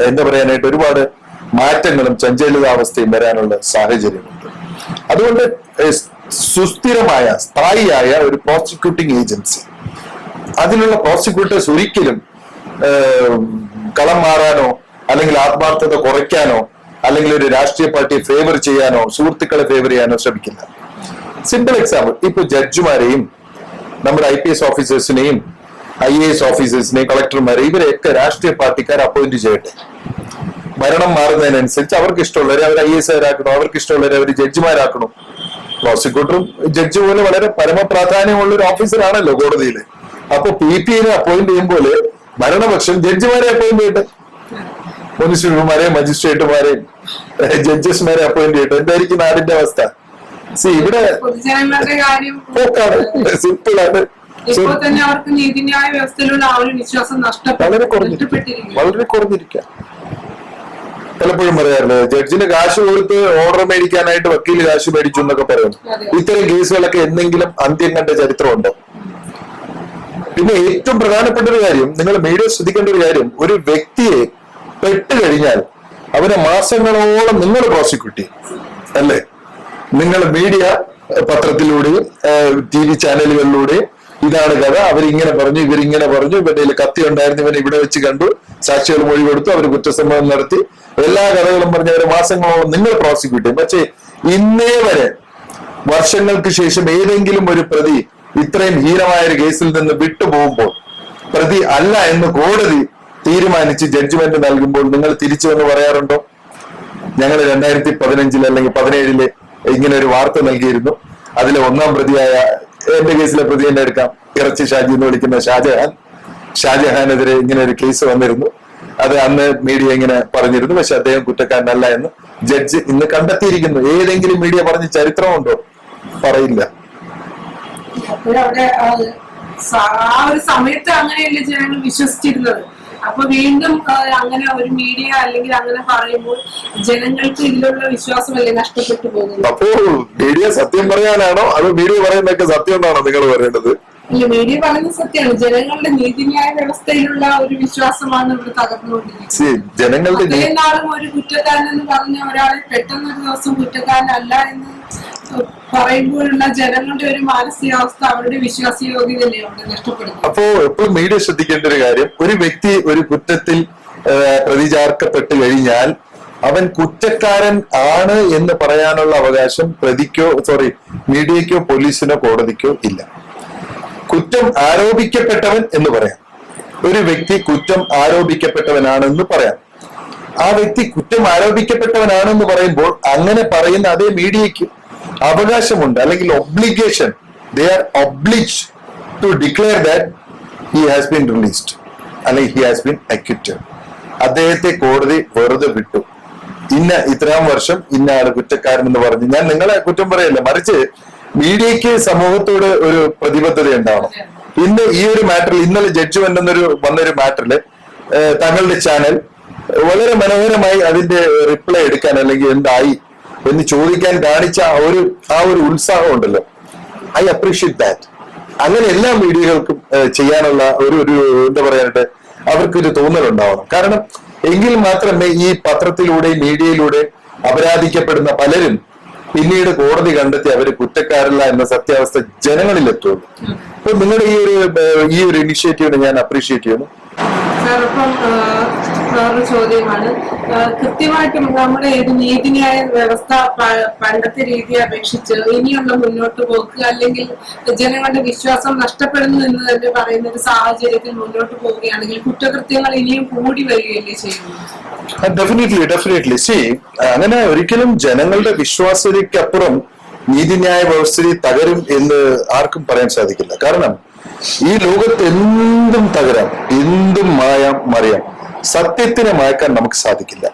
എന്താ പറയാനായിട്ട് ഒരുപാട് മാറ്റങ്ങളും ചഞ്ചലിതാവസ്ഥയും വരാനുള്ള സാഹചര്യമുണ്ട് അതുകൊണ്ട് സുസ്ഥിരമായ സ്ഥായിയായ ഒരു പ്രോസിക്യൂട്ടിംഗ് ഏജൻസി അതിലുള്ള പ്രോസിക്യൂട്ടേഴ്സ് ഒരിക്കലും കളം മാറാനോ അല്ലെങ്കിൽ ആത്മാർത്ഥത കുറയ്ക്കാനോ അല്ലെങ്കിൽ ഒരു രാഷ്ട്രീയ പാർട്ടിയെ ഫേവർ ചെയ്യാനോ സുഹൃത്തുക്കളെ ഫേവർ ചെയ്യാനോ ശ്രമിക്കില്ല. സിമ്പിൾ എക്സാമ്പിൾ ഇപ്പൊ ജഡ്ജിമാരെയും നമ്മുടെ ഐ പി എസ് ഓഫീസേഴ്സിനെയും ഐ എ എസ് ഓഫീസേഴ്സിനെയും കളക്ടർമാരെയും ഇവരെയൊക്കെ രാഷ്ട്രീയ പാർട്ടിക്കാർ അപ്പോയിന്റ് ചെയ്യട്ടെ. ഭരണം മാറുന്നതിനനുസരിച്ച് അവർക്ക് ഇഷ്ടമുള്ളവരെ അവർ ഐ എസ് ആരാക്കണോ അവർക്ക് ഇഷ്ടമുള്ളവരെ അവർ ജഡ്ജിമാരാക്കണോ പ്രോസിക്യൂട്ടറും ജഡ്ജി പോലെ വളരെ പരമപ്രാധാന്യമുള്ള ഒരു ഓഫീസറാണല്ലോ കോടതിയിൽ അപ്പൊ പി പി നെ അപ്പോയിന്റ് ചെയ്യുമ്പോൾ ഭരണപക്ഷം ജഡ്ജിമാരെ അപ്പോയിന്റ് ചെയ്യട്ടെ? മുനിസിപ്പൽമാരെയും മജിസ്ട്രേറ്റുമാരെയും ജഡ്ജസ്മാരെ അപ്പോയിന്റ് ചെയ്യട്ടെ? എന്തായിരിക്കും നാടിന്റെ അവസ്ഥ? സി ഇവിടെ പോക്കാണ്. സിമ്പിൾ നഷ്ടപ്പെട്ടു വളരെ കുറഞ്ഞിരിക്കുക വളരെ കുറഞ്ഞിരിക്കുക പലപ്പോഴും പറയാറുണ്ട്. ജഡ്ജിന് കാശ് കൊടുത്ത് ഓർഡർ മേടിക്കാനായിട്ട് വക്കീൽ കാശ് മേടിച്ചു എന്നൊക്കെ പറയുന്നു. ഇത്തരം കേസുകളൊക്കെ എന്തെങ്കിലും അന്ത്യം കണ്ട ചരിത്രമുണ്ടോ? പിന്നെ ഏറ്റവും പ്രധാനപ്പെട്ട ഒരു കാര്യം നിങ്ങൾ മീഡിയ ശ്രദ്ധിക്കേണ്ട ഒരു കാര്യം ഒരു വ്യക്തിയെ പെട്ട് കഴിഞ്ഞാൽ അവരെ മാസങ്ങളോളം നിങ്ങൾ പ്രോസിക്യൂട്ട് ചെയ്യും. അല്ലേ? നിങ്ങൾ മീഡിയ പത്രത്തിലൂടെയും ടി വി ചാനലുകളിലൂടെയും ഇതാണ് കഥ. അവരിങ്ങനെ പറഞ്ഞു ഇവരിങ്ങനെ പറഞ്ഞു. ഇവരുടെ കത്തി ഉണ്ടായിരുന്നു. ഇവനെ ഇവിടെ വെച്ച് കണ്ടു. സാക്ഷികൾ മൊഴി കൊടുത്തു. അവർ കുറ്റസമ്മതം നടത്തി. എല്ലാ കഥകളും പറഞ്ഞ് അവരെ മാസങ്ങളോളം നിങ്ങൾ പ്രോസിക്യൂട്ട് ചെയ്യും പക്ഷേ ഇന്നേ വരെ വർഷങ്ങൾക്ക് ശേഷം ഏതെങ്കിലും ഒരു പ്രതി ഇത്രയും ഹീനമായ ഒരു കേസിൽ നിന്ന് വിട്ടുപോകുമ്പോൾ പ്രതി അല്ല എന്ന് കോടതി തീരുമാനിച്ച് ജഡ്ജ്മെന്റ് നൽകുമ്പോൾ നിങ്ങൾ തിരിച്ചു എന്ന് പറയാറുണ്ടോ? ഞങ്ങൾ രണ്ടായിരത്തി പതിനഞ്ചിൽ അല്ലെങ്കിൽ പതിനേഴിൽ ഇങ്ങനെ ഒരു വാർത്ത നൽകിയിരുന്നു. അതിലെ ഒന്നാം പ്രതിയായ എന്റെ കേസിലെ പ്രതി തന്നെ എടുക്കാം. ഇറച്ചി ഷാജി എന്ന് വിളിക്കുന്ന ഷാജഹാൻ. ഷാജഹാനെതിരെ ഇങ്ങനെ ഒരു കേസ് വന്നിരുന്നു. അത് അന്ന് മീഡിയ ഇങ്ങനെ പറഞ്ഞിരുന്നു. പക്ഷെ അദ്ദേഹം കുറ്റക്കാരനല്ല എന്ന് ജഡ്ജ് ഇന്ന് കണ്ടെത്തിയിരിക്കുന്നു. ഏതെങ്കിലും മീഡിയ പറഞ്ഞ ചരിത്രമുണ്ടോ? പറയില്ല. ആ ഒരു സമയത്ത് അങ്ങനെയല്ലേ ജനങ്ങൾ വിശ്വസിച്ചിരുന്നത്? അപ്പൊ വീണ്ടും അങ്ങനെ ഒരു മീഡിയ അല്ലെങ്കിൽ അങ്ങനെ പറയുമ്പോൾ ജനങ്ങൾക്ക് ഇതിലുള്ള വിശ്വാസമല്ലേ നഷ്ടപ്പെട്ടു പോകുന്നത്? അപ്പോ മീഡിയ സത്യം പറയാനാണോ? അതോ മീഡിയ പറയുന്നതൊക്കെ സത്യം എന്നാണോ നിങ്ങൾ പറയേണ്ടത്? ഇല്ല മീഡിയ പറയുന്നത് സത്യമാണ്. ജനങ്ങളുടെ നീതിന്യായ വ്യവസ്ഥയിലുള്ള ഒരു വിശ്വാസമാണ് ഇവിടെ തകർന്നുകൊണ്ടിരിക്കുന്നത്. ജനങ്ങളുടെ നാളും ഒരു കുറ്റക്കാരൻ എന്ന് പറഞ്ഞ ഒരാളെ പെട്ടെന്ന് ഒരു ദിവസം കുറ്റക്കാരനല്ല എന്ന് പറയുമ്പോഴുള്ള ജനങ്ങളുടെ ഒരു മാനസികാവസ്ഥ അവരുടെ വിശ്വാസയോഗ്യതയല്ലേ അവിടെ അപ്പോ എപ്പോഴും മീഡിയ ശ്രദ്ധിക്കേണ്ട ഒരു കാര്യം ഒരു വ്യക്തി ഒരു കുറ്റത്തിൽ പ്രതിചാർക്കപ്പെട്ട് കഴിഞ്ഞാൽ അവൻ കുറ്റക്കാരൻ ആണ് എന്ന് പറയാനുള്ള അവകാശം പ്രതിക്കോ സോറി മീഡിയക്കോ പോലീസിനോ കോടതിക്കോ ഇല്ല. കുറ്റം ആരോപിക്കപ്പെട്ടവൻ എന്ന് പറയാം. ഒരു വ്യക്തി കുറ്റം ആരോപിക്കപ്പെട്ടവനാണെന്ന് പറയാം. ആ വ്യക്തി കുറ്റം ആരോപിക്കപ്പെട്ടവനാണെന്ന് പറയുമ്പോൾ അങ്ങനെ പറയുന്ന അതേ മീഡിയയ്ക്ക് അവകാശമുണ്ട് അല്ലെങ്കിൽ obligation they are oblige to declare that he has been released അല്ലെങ്കിൽ ഹി ഹാസ് ബീൻ അക്യൂറ്റഡ് അദ്ദേഹത്തെ കോടതി വെറുതെ വിട്ടു. ഇന്ന ഇത്രയും വർഷം ഇന്ന ആൾ കുറ്റക്കാരൻ എന്ന് പറഞ്ഞു ഞാൻ നിങ്ങളെ കുറ്റം പറയല്ല? മറിച്ച് മീഡിയക്ക് സമൂഹത്തോട് ഒരു പ്രതിബദ്ധത ഉണ്ടാവണം. ഇന്ന് ഈ ഒരു മാറ്ററിൽ ഇന്നലെ ജഡ്ജ്മെന്റ് എന്നൊരു വന്നൊരു മാറ്ററിൽ തങ്ങളുടെ ചാനൽ വളരെ മനോഹരമായി അതിന്റെ റിപ്ലൈ എടുക്കാൻ അല്ലെങ്കിൽ എന്തായി എന്ന് ചോദിക്കാൻ കാണിച്ച ആ ഒരു ആ ഒരു ഉത്സാഹം ഉണ്ടല്ലോ. ഐ അപ്രീഷിയേറ്റ് ദാറ്റ് അങ്ങനെ എല്ലാ മീഡിയകൾക്കും ചെയ്യാനുള്ള ഒരു ഒരു എന്താ പറയാനായിട്ട് അവർക്കൊരു തോന്നലുണ്ടാവണം. കാരണം എങ്കിൽ മാത്രമേ ഈ പത്രത്തിലൂടെ മീഡിയയിലൂടെ അപരാധിക്കപ്പെടുന്ന പലരും പിന്നീട് കോടതി കണ്ടെത്തി അവർ കുറ്റക്കാരല്ല എന്ന സത്യാവസ്ഥ ജനങ്ങളിൽ ജനങ്ങളിലെത്തുള്ളൂ അപ്പൊ നിങ്ങളുടെ ഈ ഒരു ഈ ഒരു ഇനിഷ്യേറ്റീവിനെ ഞാൻ അപ്രീഷിയേറ്റ് ചെയ്യുന്നു. വേറൊരു ചോദ്യമാണ്. കൃത്യമായിട്ടും നമ്മുടെ ഒരു നീതിന്യായ വ്യവസ്ഥ പണ്ടത്തെ രീതിയെ അപേക്ഷിച്ച് ഇനിയുള്ള മുന്നോട്ട് പോക്ക് അല്ലെങ്കിൽ ജനങ്ങളുടെ വിശ്വാസം നഷ്ടപ്പെടുന്നു എന്ന് തന്നെ പറയുന്ന ഒരു സാഹചര്യത്തിൽ മുന്നോട്ട് പോവുകയാണെങ്കിൽ കുറ്റകൃത്യങ്ങൾ ഇനിയും കൂടി വരികയല്ലേ ചെയ്യുന്നത്? ഡെഫിനറ്റ്ലി ഡെഫിനറ്റ്ലി സി അങ്ങനെ ഒരിക്കലും ജനങ്ങളുടെ വിശ്വാസ്യതയ്ക്കപ്പുറം നീതിന്യായ വ്യവസ്ഥിതി തകരും എന്ന് ആർക്കും പറയാൻ സാധിക്കില്ല. കാരണം ഈ ലോകത്ത് എന്തും തകരാം. എന്തും മായാം മറിയാം. സത്യത്തിനെ മയക്കാൻ നമുക്ക് സാധിക്കില്ല.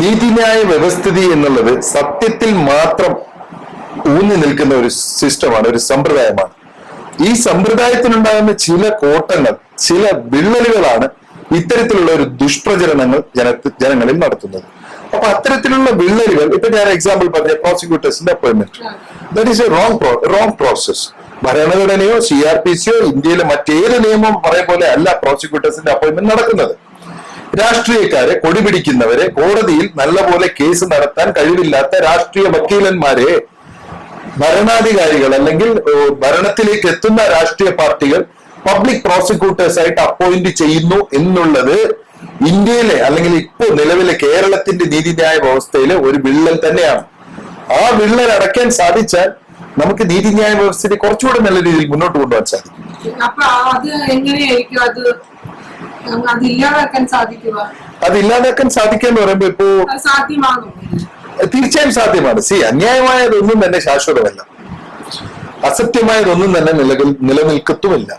നീതിന്യായ വ്യവസ്ഥിതി എന്നുള്ളത് സത്യത്തിൽ മാത്രം ഊന്നി നിൽക്കുന്ന ഒരു സിസ്റ്റമാണ് ഒരു സമ്പ്രദായമാണ്. ഈ സമ്പ്രദായത്തിനുണ്ടാകുന്ന ചില കോട്ടങ്ങൾ ചില വിള്ളലുകളാണ് ഇത്തരത്തിലുള്ള ഒരു ദുഷ്പ്രചരണങ്ങൾ ജന ജനങ്ങളിൽ നടത്തുന്നത്. അപ്പൊ അത്തരത്തിലുള്ള വിള്ളലുകൾ ഇപ്പൊ ഞാൻ എക്സാമ്പിൾ പറഞ്ഞ പ്രോസിക്യൂട്ടേഴ്സിന്റെ appointment that is a wrong wrong process ഭരണഘടനയോ C R P സിയോ ഇന്ത്യയിലെ മറ്റേത് നിയമവും പറയ പോലെ അല്ല പ്രോസിക്യൂട്ടേഴ്സിന്റെ അപ്പോയിന്റ്മെന്റ് നടക്കുന്നത്. രാഷ്ട്രീയക്കാരെ കൊടിപിടിക്കുന്നവരെ കോടതിയിൽ നല്ലപോലെ കേസ് നടത്താൻ കഴിവില്ലാത്ത രാഷ്ട്രീയ വക്കീലന്മാരെ ഭരണാധികാരികൾ അല്ലെങ്കിൽ ഭരണത്തിലേക്ക് എത്തുന്ന രാഷ്ട്രീയ പാർട്ടികൾ പബ്ലിക് പ്രോസിക്യൂട്ടേഴ്സ് ആയിട്ട് അപ്പോയിന്റ് ചെയ്യുന്നു എന്നുള്ളത് ഇന്ത്യയിലെ അല്ലെങ്കിൽ ഇപ്പോൾ നിലവിലെ കേരളത്തിന്റെ നീതിന്യായ വ്യവസ്ഥയിലെ ഒരു വിള്ളൽ തന്നെയാണ്. ആ വിള്ളൽ അടയ്ക്കാൻ സാധിച്ചാൽ നമുക്ക് നീതിന്യായ വ്യവസ്ഥയെ കുറച്ചുകൂടെ നല്ല രീതിയിൽ മുന്നോട്ട് കൊണ്ടുപോകാൻ സാധിക്കും. അപ്പൊ അത് എങ്ങനെയായിരിക്കും അത് അത് ഇല്ലാതാക്കാൻ സാധിക്കുക എന്ന് പറയുമ്പോൾ ഇപ്പോ സാധ്യമാകും തീർച്ചയായും സാധ്യമാണ്. സി അന്യായമായതൊന്നും തന്നെ ശാശ്വതമല്ല. അസത്യമായതൊന്നും തന്നെ നിലകൾ നിലനിൽക്കത്തുമില്ല.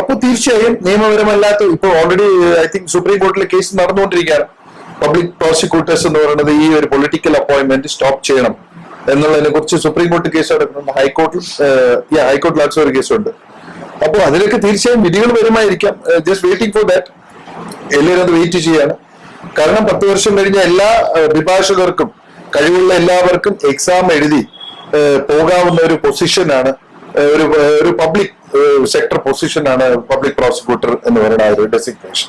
അപ്പൊ തീർച്ചയായും നിയമപരമല്ലാത്ത ഇപ്പൊ ഓൾറെഡി ഐ തിങ്ക് സുപ്രീം കോടതിയിലെ കേസ് നടന്നുകൊണ്ടിരിക്കുകയാണ്. പബ്ലിക് പ്രോസിക്യൂട്ടേഴ്സ് എന്ന് പറയുന്നത് ഈ ഒരു പൊളിറ്റിക്കൽ അപ്പോയിന്റ്മെന്റ് സ്റ്റോപ്പ് ചെയ്യണം എന്നുള്ളതിനെ കുറിച്ച് സുപ്രീം കോടതി കേസ് നടക്കുന്നുണ്ട് ഹൈക്കോർട്ടിൽ ഹൈക്കോർട്ടിൽ ആക്സ് ഒരു കേസുണ്ട് അപ്പോൾ അതിലൊക്കെ തീർച്ചയായും വിധികൾ വരുമായിരിക്കാം. ജസ്റ്റ് വെയിറ്റിംഗ് ഫോർ ദാറ്റ് എല്ലാവരും അത് വെയിറ്റ് ചെയ്യാണ്. കാരണം പത്ത് വർഷം കഴിഞ്ഞ എല്ലാ അഭിഭാഷകർക്കും കഴിവുള്ള എല്ലാവർക്കും എക്സാം എഴുതി പോകാവുന്ന ഒരു പൊസിഷനാണ് ഒരു ഒരു പബ്ലിക് സെക്ടർ പൊസിഷനാണ് പബ്ലിക് പ്രോസിക്യൂട്ടർ എന്ന് പറയുന്ന ഒരു ഡെസിഗ്നേഷൻ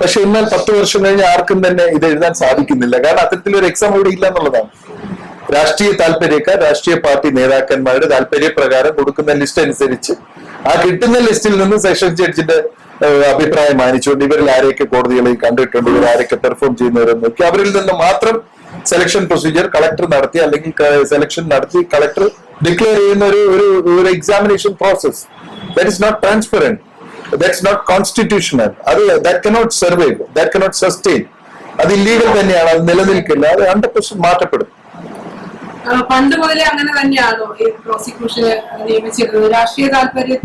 പക്ഷെ എന്നാൽ പത്ത് വർഷം കഴിഞ്ഞ് ആർക്കും തന്നെ ഇത് എഴുതാൻ സാധിക്കുന്നില്ല. കാരണം അത്തരത്തിലൊരു എക്സാം ഇവിടെ ഇല്ല എന്നുള്ളതാണ്. രാഷ്ട്രീയ താല്പര്യക്കാർ രാഷ്ട്രീയ പാർട്ടി നേതാക്കന്മാരുടെ താല്പര്യപ്രകാരം കൊടുക്കുന്ന ലിസ്റ്റ് അനുസരിച്ച് ആ കിട്ടുന്ന ലിസ്റ്റിൽ നിന്ന് സെഷൻ ജഡ്ജിന്റെ അഭിപ്രായം മാനിച്ചുകൊണ്ട് ഇവരിൽ ആരെയൊക്കെ കോടതികളിൽ കണ്ടിട്ടുണ്ട് ഇവർ ആരൊക്കെ പെർഫോം ചെയ്യുന്നവരെന്ന് നോക്കി. അവരിൽ നിന്ന് മാത്രം സെലക്ഷൻ പ്രൊസീജിയർ കളക്ടർ നടത്തി അല്ലെങ്കിൽ സെലക്ഷൻ നടത്തി കളക്ടർ ഡിക്ലെയർ ചെയ്യുന്ന ഒരു ഒരു examination process that is not transparent that's not constitutional അത് that cannot survive that cannot sustain അത് ഇല്ലീഗൽ തന്നെയാണ്. അത് നിലനിൽക്കില്ല. അത് ഹൺഡ്രഡ് പെർസെന്റ് മാറ്റപ്പെടും. പണ്ട് മുതലേ അങ്ങനെ തന്നെയാണോ ഈ പ്രോസിക്യൂഷൻ നിയമിച്ചിരുന്നത്? രാഷ്ട്രീയ താല്പര്യം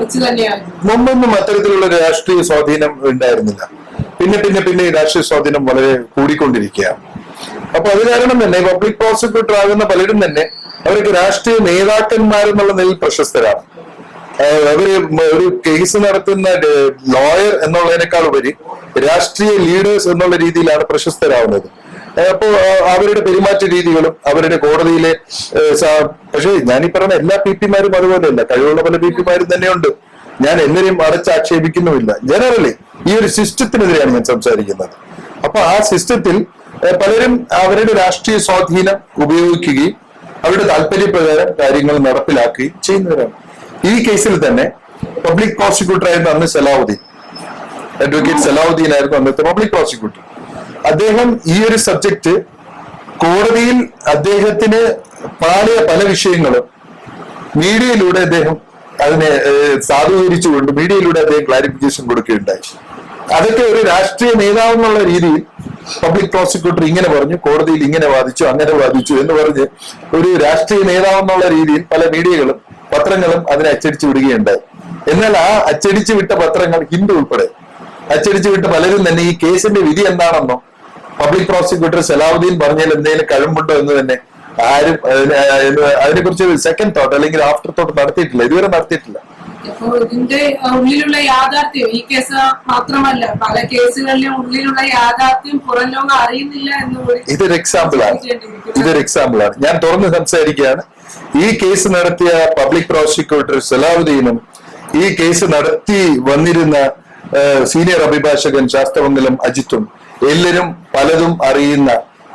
വെച്ച് തന്നെയാണ്? മുമ്പൊന്നും അത്തരത്തിലുള്ള രാഷ്ട്രീയ സ്വാധീനം ഉണ്ടായിരുന്നില്ല. പിന്നെ പിന്നെ പിന്നെ ഈ രാഷ്ട്രീയ സ്വാധീനം വളരെ കൂടിക്കൊണ്ടിരിക്കുകയാണ്. അപ്പൊ അത് കാരണം തന്നെ പബ്ലിക് പ്രോസിക്യൂട്ടർ ആകുന്ന പലരും തന്നെ അവർക്ക് രാഷ്ട്രീയ നേതാക്കന്മാരെന്നുള്ള നിലയിൽ പ്രശസ്തരാണ്. അവർ ഒരു കേസ് നടത്തുന്ന ലോയർ എന്നുള്ളതിനേക്കാൾ ഉപരി രാഷ്ട്രീയ ലീഡേഴ്സ് എന്നുള്ള രീതിയിലാണ് പ്രശസ്തരാവുന്നത്. അപ്പോ അവരുടെ പെരുമാറ്റ രീതികളും അവരുടെ കോടതിയിലെ പക്ഷേ ഞാൻ ഈ പറഞ്ഞ എല്ലാ പി പിമാരും അതുപോലെയല്ല. കഴിവുള്ള പല പി പിമാരും തന്നെയുണ്ട്. ഞാൻ എല്ലാവരെയും അടച്ചാക്ഷേപിക്കുന്നുമില്ല. ജനറലി ഈ ഒരു സിസ്റ്റത്തിനെതിരെയാണ് ഞാൻ സംസാരിക്കുന്നത്. അപ്പൊ ആ സിസ്റ്റത്തിൽ പലരും അവരുടെ രാഷ്ട്രീയ സ്വാധീനം ഉപയോഗിക്കുകയും അവരുടെ താല്പര്യപ്രകാരം കാര്യങ്ങൾ നടപ്പിലാക്കുകയും ചെയ്യുന്നവരാണ്. ഈ കേസിൽ തന്നെ പബ്ലിക് പ്രോസിക്യൂട്ടർ ആയിരുന്നു അന്ന് സലാവുദ്ദീൻ അഡ്വക്കേറ്റ് സലാവുദ്ദീൻ ആയിരുന്നു അന്നത്തെ പബ്ലിക് പ്രോസിക്യൂട്ടർ. അദ്ദേഹം ഈ ഒരു സബ്ജക്റ്റ് കോടതിയിൽ അദ്ദേഹത്തിന് പാടിയ പല വിഷയങ്ങളും മീഡിയയിലൂടെ അദ്ദേഹം അതിനെ സാധൂകരിച്ചുകൊണ്ട് മീഡിയയിലൂടെ അദ്ദേഹം ക്ലാരിഫിക്കേഷൻ കൊടുക്കുകയുണ്ടായി. അതൊക്കെ ഒരു രാഷ്ട്രീയ നേതാവ് എന്നുള്ള രീതിയിൽ പബ്ലിക് പ്രോസിക്യൂട്ടർ ഇങ്ങനെ പറഞ്ഞു കോടതിയിൽ ഇങ്ങനെ വാദിച്ചു അങ്ങനെ വാദിച്ചു എന്ന് പറഞ്ഞ് ഒരു രാഷ്ട്രീയ നേതാവ് എന്നുള്ള രീതിയിൽ പല മീഡിയകളും പത്രങ്ങളും അതിനെ അച്ചടിച്ചു വിടുകയുണ്ടായി. എന്നാൽ ആ അച്ചടിച്ചു വിട്ട പത്രങ്ങൾ ഹിന്ദു ഉൾപ്പെടെ. അച്ചടിച്ചു വിട്ട പലരും തന്നെ ഈ കേസിന്റെ വിധി എന്താണെന്നോ പബ്ലിക് പ്രോസിക്യൂട്ടർ സലാഹുദ്ദീൻ പറഞ്ഞാൽ എന്തെങ്കിലും കഴിവുണ്ടോ എന്ന് തന്നെ ആരും അതിനെ കുറിച്ച് സെക്കൻഡ് തോട്ട് അല്ലെങ്കിൽ ആഫ്റ്റർ തോട്ട് നടത്തിയിട്ടില്ല. ഇതുവരെ നടത്തിയിട്ടില്ല. അപ്പോ ഇതിന്റെ ഉള്ളിലുള്ള യാഥാർത്ഥ്യം ഈ കേസ് മാത്രമല്ല പല കേസുകളിലും ഉള്ളിലുള്ള യാഥാർത്ഥ്യം പുറം ലോകം അറിയുന്നില്ല എന്ന് ഇതൊരു എക്സാമ്പിൾ ആണ്. ഇതൊരു എക്സാമ്പിൾ ആണ്. ഞാൻ തുറന്ന് സംസാരിക്കുകയാണ്. ഈ കേസ് നടത്തിയ പബ്ലിക് പ്രോസിക്യൂട്ടർ സലാവുദ്ദീനും ഈ കേസ് നടത്തി വന്നിരുന്ന സീനിയർ അഭിഭാഷകൻ ശാസ്ത്രമംഗലം അജിത്തും എല്ലാവരും പലതും അറിയുന്ന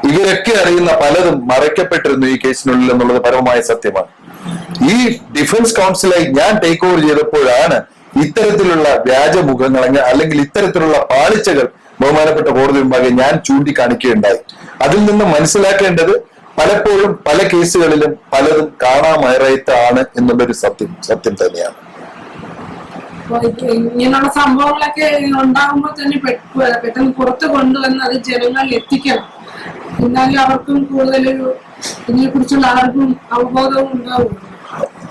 ഇവരൊക്കെ അറിയുന്ന പലതും മറയ്ക്കപ്പെട്ടിരുന്നു ഈ കേസിനുള്ളിൽ എന്നുള്ളത് പരമമായ സത്യമാണ്. ഈ ഡിഫൻസ് കൗൺസിലായി ഞാൻ ടേക്ക് ഓവർ ചെയ്തപ്പോഴാണ് ഇത്തരത്തിലുള്ള വ്യാജമുഖങ്ങൾ അല്ലെങ്കിൽ ഇത്തരത്തിലുള്ള പാളിച്ചകൾ ബഹുമാനപ്പെട്ട കോടതി മുമ്പാകെ ഞാൻ ചൂണ്ടിക്കാണിക്കുകയുണ്ടായി. അതിൽ നിന്ന് മനസ്സിലാക്കേണ്ടത് പലപ്പോഴും പല കേസുകളിലും പലതും കാണാമയറയത്താണ് എന്നുള്ളൊരു സത്യം സത്യം തന്നെയാണ്. അപ്പൊ ഇങ്ങനെയുള്ള സംഭവങ്ങളൊക്കെ ഉണ്ടാകുമ്പോൾ തന്നെ പെട്ടെന്ന് പുറത്ത് കൊണ്ടുവന്ന് അത് ജനങ്ങളിൽ എത്തിക്കണം. എന്നാലും അവർക്കും കൂടുതലൊരു ഇതിനെ കുറിച്ചുള്ള ആർക്കും അവബോധവും ഉണ്ടാവും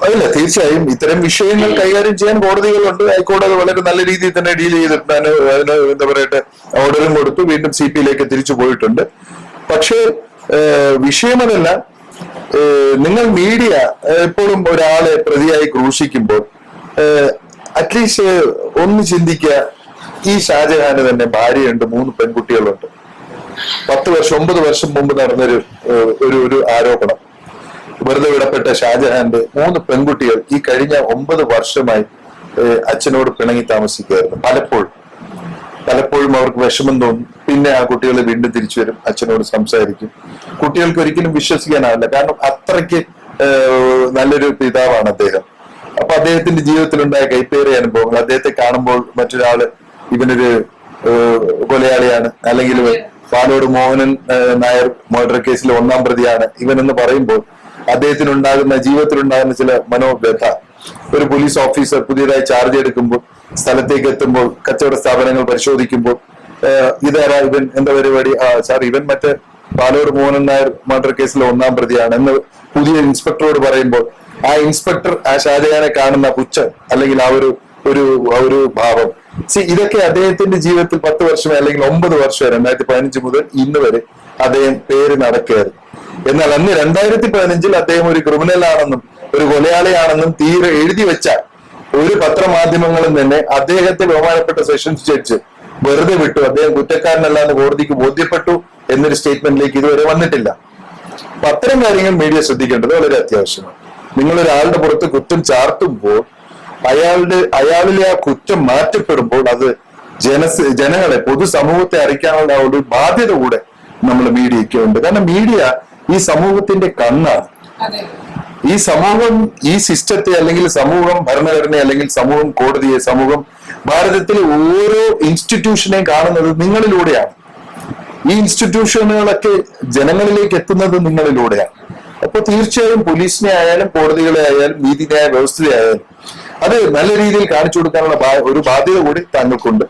അല്ല തീർച്ചയായും ഇത്തരം വിഷയങ്ങൾ കൈകാര്യം ചെയ്യാൻ കോടതികളുണ്ട്. ഹൈക്കോടതി അത് വളരെ നല്ല രീതിയിൽ തന്നെ ഡീൽ ചെയ്തിട്ടുണ്ട് അതിന് എന്താ പറയട്ടെ ഓർഡറും കൊടുത്തു. വീണ്ടും സി പിയിലേക്ക് തിരിച്ചു പോയിട്ടുണ്ട്. പക്ഷേ വിഷയമെന്നല്ല വിഷയമതല്ല നിങ്ങൾ മീഡിയ എപ്പോഴും ഒരാളെ പ്രതിയായി ക്രൂശിക്കുമ്പോൾ അറ്റ്ലീസ്റ്റ് ഒന്ന് ചിന്തിക്കുക. ഈ ഷാജഹാന് തന്നെ ഭാര്യയുണ്ട് മൂന്ന് പെൺകുട്ടികളുണ്ട്. പത്ത് വർഷം ഒമ്പത് വർഷം മുമ്പ് നടന്നൊരു ഒരു ഒരു ആരോപണം. വെറുതെ വിടപ്പെട്ട ഷാജഹാന്റെ മൂന്ന് പെൺകുട്ടികൾ ഈ കഴിഞ്ഞ ഒമ്പത് വർഷമായി അച്ഛനോട് പിണങ്ങി താമസിക്കുകയായിരുന്നു. പലപ്പോഴും പലപ്പോഴും അവർക്ക് വിഷമം തോന്നും. പിന്നെ ആ കുട്ടികൾ വീണ്ടും തിരിച്ചു വരും അച്ഛനോട് സംസാരിക്കും. കുട്ടികൾക്ക് ഒരിക്കലും വിശ്വസിക്കാനാവില്ല. കാരണം അത്രയ്ക്ക് നല്ലൊരു പിതാവാണ് അദ്ദേഹം. അപ്പൊ അദ്ദേഹത്തിന്റെ ജീവിതത്തിലുണ്ടായ കൈപ്പേറിയ അനുഭവങ്ങൾ അദ്ദേഹത്തെ കാണുമ്പോൾ മറ്റൊരാൾ ഇവനൊരു കൊലയാളിയാണ് അല്ലെങ്കിൽ പാലോട് മോഹനൻ നായർ മർഡർ കേസിലെ ഒന്നാം പ്രതിയാണ് ഇവൻ എന്ന് പറയുമ്പോൾ ജീവിതത്തിൽ ഉണ്ടാകുന്ന ചില മനോവ്യഥ. ഒരു പോലീസ് ഓഫീസർ പുതിയതായി ചാർജ് എടുക്കുമ്പോൾ സ്ഥലത്തേക്ക് എത്തുമ്പോൾ കച്ചവട സ്ഥാപനങ്ങൾ പരിശോധിക്കുമ്പോൾ ഇതാരാ ഇവൻ എന്താ പരിപാടി? സാർ ഇവൻ മറ്റേ പാലോട് മോഹനൻ നായർ മർഡർ കേസിലെ ഒന്നാം പ്രതിയാണ് എന്ന് പുതിയ ഇൻസ്പെക്ടറോട് പറയുമ്പോൾ ആ ഇൻസ്പെക്ടർ ആ ഷാജഹാനെ കാണുന്ന പുച്ഛം അല്ലെങ്കിൽ ആ ഒരു ഒരു ഒരു ഭാവം. സി ഇതൊക്കെ അദ്ദേഹത്തിന്റെ ജീവിതത്തിൽ പത്ത് വർഷമേ അല്ലെങ്കിൽ ഒമ്പത് വർഷം രണ്ടായിരത്തി പതിനഞ്ച് മുതൽ ഇന്ന് വരെ അദ്ദേഹം പേര് നടക്കുകയായിരുന്നു എന്നാൽ അന്ന് രണ്ടായിരത്തി പതിനഞ്ചിൽ അദ്ദേഹം ഒരു ക്രിമിനൽ ആണെന്നും ഒരു കൊലയാളിയാണെന്നും തീരെ എഴുതി വെച്ച ഒരു പത്രമാധ്യമങ്ങളും തന്നെ അദ്ദേഹത്തെ ബഹുമാനപ്പെട്ട സെഷൻസ് ജഡ്ജ് വെറുതെ വിട്ടു. അദ്ദേഹം കുറ്റക്കാരനല്ല എന്ന് കോടതിക്ക് ബോധ്യപ്പെട്ടു എന്നൊരു സ്റ്റേറ്റ്മെന്റിലേക്ക് ഇതുവരെ വന്നിട്ടില്ല. അത്തരം കാര്യങ്ങൾ മീഡിയ ശ്രദ്ധിക്കേണ്ടത് വളരെ അത്യാവശ്യമാണ്. നിങ്ങൾ ഒരാളുടെ പുറത്ത് കുറ്റം ചാർത്തുമ്പോൾ അയാളുടെ അയാളിലെ ആ കുറ്റം മാറ്റപ്പെടുമ്പോൾ അത് ജനസ് ജനങ്ങളെ പൊതുസമൂഹത്തെ അറിയിക്കാനുള്ള ഒരു ബാധ്യത കൂടെ നമ്മൾ മീഡിയയ്ക്ക് ഉണ്ട് കാരണം മീഡിയ ഈ സമൂഹത്തിന്റെ കണ്ണാണ്. ഈ സമൂഹം ഈ സിസ്റ്റത്തെ അല്ലെങ്കിൽ സമൂഹം ഭരണഘടനയെ അല്ലെങ്കിൽ സമൂഹം കോടതിയെ സമൂഹം ഭാരതത്തിലെ ഓരോ ഇൻസ്റ്റിറ്റ്യൂഷനെയും കാണുന്നത് നിങ്ങളിലൂടെയാണ്. ഈ ഇൻസ്റ്റിറ്റ്യൂഷനുകളൊക്കെ ജനങ്ങളിലേക്ക് എത്തുന്നത് നിങ്ങളിലൂടെയാണ്. അപ്പൊ തീർച്ചയായും പോലീസിനെ ആയാലും കോടതികളെ ആയാലും നീതിന്യായ വ്യവസ്ഥയായാലും അത് നല്ല രീതിയിൽ കാണിച്ചു കൊടുക്കാനുള്ള ഒരു ബാധ്യത കൂടി താങ്കൾക്കുണ്ട്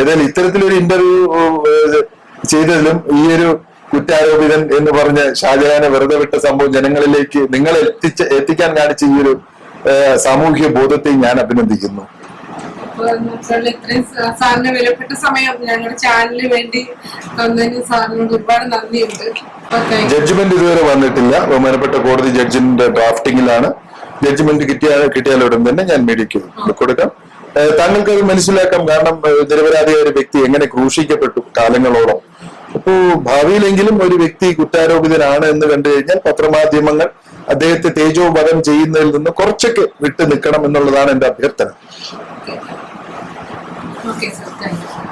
ഏതായാലും ഇത്തരത്തിലൊരു ഇന്റർവ്യൂ ചെയ്തതിലും ഈ ഒരു കുറ്റാരോപിതൻ എന്ന് പറഞ്ഞ് ഷാജഹാനെ വെറുതെ വിട്ട സംഭവം ജനങ്ങളിലേക്ക് നിങ്ങൾ എത്തിക്കാൻ കാണിച്ച ഈ ഒരു സാമൂഹിക ബോധത്തെ ഞാൻ അഭിനന്ദിക്കുന്നു. വെച്ചാൽ ഇത്രയും സാറിന് വിലപ്പെട്ട സമയം ഞങ്ങളുടെ ചാനലിന് വേണ്ടി തന്നതിന് സാറിനോട് ഒരുപാട് നന്ദിയുണ്ട്. ജഡ്ജ്മെന്റ് ഇതുവരെ വന്നിട്ടില്ല. ബഹുമാനപ്പെട്ട കോടതി ജഡ്ജിന്റെ ഡ്രാഫ്റ്റിംഗിലാണ് ജഡ്ജ്മെന്റ് കിട്ടിയാൽ കിട്ടിയാൽ ഉടൻ തന്നെ ഞാൻ മീഡിയക്ക് കൊടുക്കാം. താങ്കൾക്ക് അത് മനസ്സിലാക്കാം. കാരണം നിരപരാധിയായ ഒരു വ്യക്തി എങ്ങനെ ക്രൂശിക്കപ്പെട്ടു കാലങ്ങളോളം. അപ്പോ ഭാവിയിലെങ്കിലും ഒരു വ്യക്തി കുറ്റാരോപിതനാണ് എന്ന് കണ്ടു കഴിഞ്ഞാൽ പത്രമാധ്യമങ്ങൾ അദ്ദേഹത്തെ തേജോവധം ചെയ്യുന്നതിൽ നിന്ന് കുറച്ചൊക്കെ വിട്ടു നിൽക്കണം എന്നുള്ളതാണ് എന്റെ അഭ്യർത്ഥന. lo que sucede.